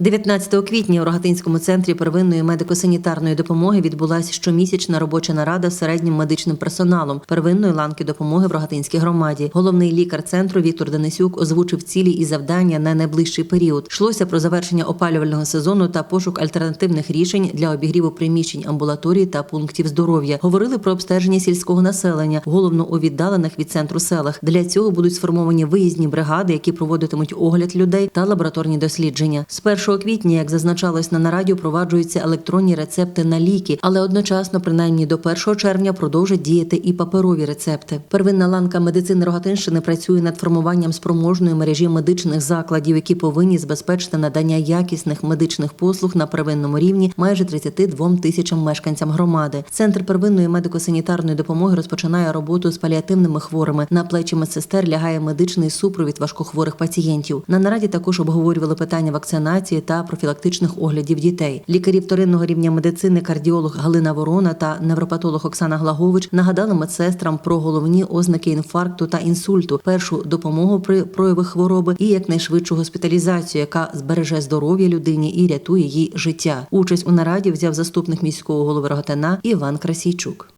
19 квітня у Рогатинському центрі первинної медико-санітарної допомоги відбулася щомісячна робоча нарада з середнім медичним персоналом первинної ланки допомоги в Рогатинській громаді. Головний лікар центру Віктор Денисюк озвучив цілі і завдання на найближчий період. Йшлося про завершення опалювального сезону та пошук альтернативних рішень для обігріву приміщень амбулаторій та пунктів здоров'я. Говорили про обстеження сільського населення, головно у віддалених від центру селах. Для цього будуть сформовані виїзні бригади, які проводитимуть огляд людей та лабораторні дослідження. З 1 квітня, як зазначалось на нараді, впроваджуються електронні рецепти на ліки, але одночасно, принаймні до 1 червня, продовжать діяти і паперові рецепти. Первинна ланка медицини Рогатинщини працює над формуванням спроможної мережі медичних закладів, які повинні забезпечити надання якісних медичних послуг на первинному рівні майже 32 тисячам мешканцям громади. Центр первинної медико-санітарної допомоги розпочинає роботу з паліативними хворими. На плечі медсестер лягає медичний супровід важкохворих пацієнтів. На нараді також обговорювали питання вакцинації та профілактичних оглядів дітей. Лікарі вторинного рівня медицини, кардіолог Галина Ворона та невропатолог Оксана Глагович нагадали медсестрам про головні ознаки інфаркту та інсульту, першу допомогу при проявах хвороби і якнайшвидшу госпіталізацію, яка збереже здоров'я людині і рятує їй життя. Участь у нараді взяв заступник міського голови Рогатина Іван Красійчук.